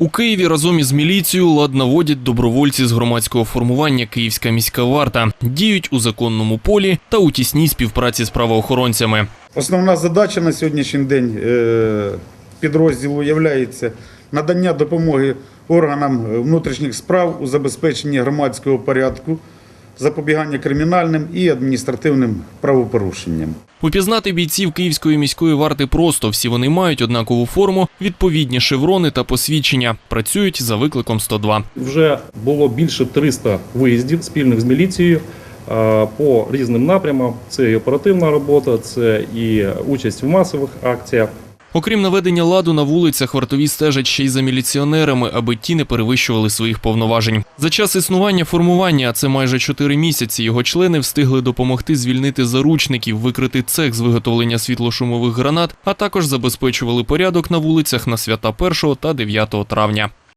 У Києві разом із міліцією лад наводять добровольці з громадського формування Київська міська варта, діють у законному полі та у тісній співпраці з правоохоронцями. Основна задача на сьогоднішній день е, підрозділу є надання допомоги органам внутрішніх справ у забезпеченні громадського порядку, запобігання кримінальним і адміністративним правопорушенням. Упізнати бійців Київської міської варти просто всі вони мають однакову форму, відповідні шеврони та посвідчення. Працюють за викликом 102. Вже було більше 300 виїздів спільних з міліцією е, по різним напрямам. Це і оперативна робота, це і участь в масових акціях. Окрім наведення ладу на вулицях, вартові стежать ще й за міліціонерами, аби ті не перевищували своїх повноважень. За час існування формування, а це майже чотири місяці, його члени встигли допомогти звільнити заручників, викрити цех з виготовлення світлошумових гранат, а також забезпечували порядок на вулицях на свята 1 та 9 травня.